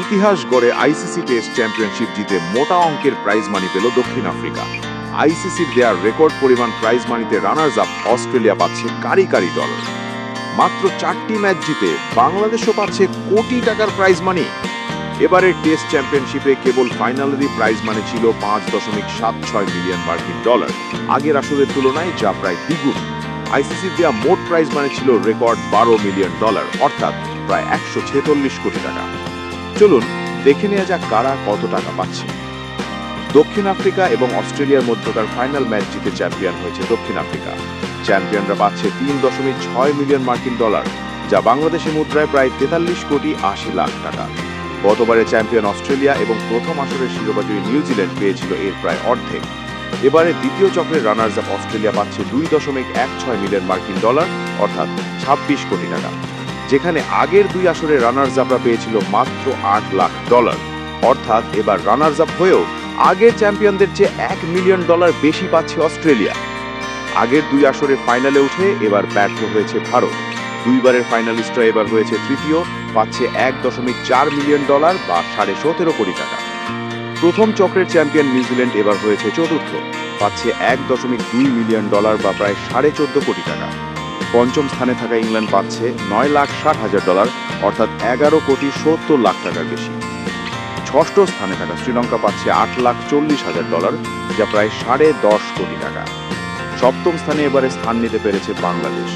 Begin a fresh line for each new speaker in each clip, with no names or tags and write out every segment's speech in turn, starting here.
ইতিহাস গড়ে ICC test championship জিতে মোটা অঙ্কের প্রাইজ মানি পেল দক্ষিণ আফ্রিকা। আইসিসির দেয়ার রেকর্ড পরিমাণ প্রাইজ মানিতে রানার্স আপ অস্ট্রেলিয়া পাচ্ছে কারি কারি ডলার মাত্র চারটি ম্যাচ জিতে বাংলাদেশও পাচ্ছে কোটি টাকার প্রাইজ মানি এবারের টেস্ট চ্যাম্পিয়নশিপে কেবল ফাইনালেরই প্রাইজ মানি ছিল পাঁচ দশমিক সাত ছয় মিলিয়ন মার্কিন ডলার আগের আসরের তুলনায় যা প্রায় দ্বিগুণ। আইসিসির দেওয়া মোট প্রাইজ মানি ছিল রেকর্ড বারো মিলিয়ন ডলার অর্থাৎ প্রায় একশো ছেচল্লিশ কোটি টাকা। চলুন দেখে নেওয়া যাক কারা কত টাকা পাচ্ছে। দক্ষিণ আফ্রিকা এবং অস্ট্রেলিয়ার মধ্যকার ফাইনাল ম্যাচ জিতে চ্যাম্পিয়ন হয়েছে দক্ষিণ আফ্রিকা। চ্যাম্পিয়নরা পাচ্ছে তিন দশমিক ছয় মিলিয়ন মার্কিন ডলার, যা বাংলাদেশি মুদ্রায় প্রায় তেতাল্লিশ কোটি আশি লাখ টাকা। গতবারে চ্যাম্পিয়ন অস্ট্রেলিয়া এবং প্রথম আসরের শিরোপাজয়ী নিউজিল্যান্ড পেয়েছিল এর প্রায় অর্ধেক। এবারে দ্বিতীয় চক্রের রানার্স আপ অস্ট্রেলিয়া পাচ্ছে দুই দশমিক এক ছয় মিলিয়ন মার্কিন ডলার, অর্থাৎ ছাব্বিশ কোটি টাকা। যেখানে আগের দুই আসরে রানার্স আপরা পেয়েছিল মাত্র আট লাখ ডলার। অর্থাৎ এবার রানার্স আপ হয়েও আগের চ্যাম্পিয়নদের চেয়ে এক মিলিয়ন ডলার বেশি পাচ্ছে অস্ট্রেলিয়া। আগের দুই আসরে ফাইনালে উঠে এবার ব্যর্থ হয়েছে ভারত। দুইবারের ফাইনালিস্টরা এবার হয়েছে তৃতীয়, পাচ্ছে এক দশমিক চার মিলিয়ন ডলার বা সাড়ে সতেরো কোটি টাকা। প্রথম চক্রের চ্যাম্পিয়ন নিউজিল্যান্ড এবার হয়েছে চতুর্থ, পাচ্ছে এক দশমিক দুই মিলিয়ন ডলার বা প্রায় সাড়ে চোদ্দ কোটি টাকা। পঞ্চম স্থানে থাকা ইংল্যান্ড পাচ্ছে নয় লাখ ষাট হাজার ডলার, অর্থাৎ এগারো কোটি সত্তর লাখ টাকার বেশি। ষষ্ঠ স্থানে থাকা শ্রীলঙ্কা পাচ্ছে আট লাখ চল্লিশ হাজার ডলার, যা প্রায় সাড়ে দশ কোটি টাকা। সপ্তম স্থানে এবারে স্থান নিতে পেরেছে বাংলাদেশ।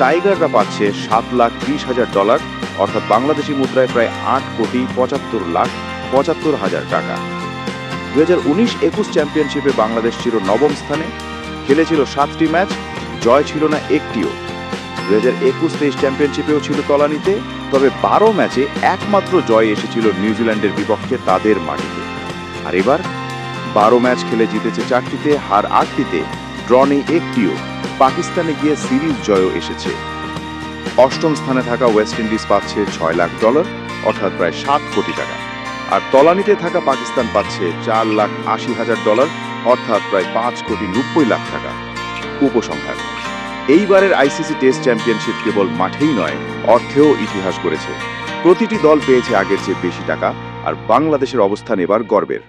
টাইগাররা পাচ্ছে সাত লাখ ত্রিশ হাজার ডলার, অর্থাৎ বাংলাদেশি মুদ্রায় প্রায় আট কোটি পঁচাত্তর লাখ পঁচাত্তর হাজার টাকা। দু হাজার উনিশ একুশ চ্যাম্পিয়নশিপে বাংলাদেশ ছিল নবম স্থানে, খেলেছিল সাতটি ম্যাচ, জয় ছিল না একটিও। হাজার একুশ তেইশ চ্যাম্পিয়নশিপেও ছিল তলানিতে তবে বারো ম্যাচে একমাত্র জয় এসেছিল নিউজিল্যান্ডের বিপক্ষে তাদের মাটিতে। আর এবার বারো ম্যাচ খেলে জিতেছে চারটিতে, হার আটটিতে ড্র নেই একটিও, পাকিস্তানে গিয়ে সিরিজ জয়ও এসেছে। অষ্টম স্থানে থাকা ওয়েস্ট ইন্ডিজ পাচ্ছে ছয় লাখ ডলার, অর্থাৎ প্রায় সাত কোটি টাকা। আর তলানিতে থাকা পাকিস্তান পাচ্ছে চার লাখ আশি হাজার ডলার, অর্থাৎ প্রায় পাঁচ কোটি নব্বই লাখ টাকা। উপসংহার। এইবারের আইসিসি টেস্ট চ্যাম্পিয়নশিপ কেবল মাঠেই নয়, অর্থেও ইতিহাস করেছে প্রতিটি দল পেয়েছে আগের চেয়ে বেশি টাকা, আর বাংলাদেশের অবস্থান এবার গর্বের।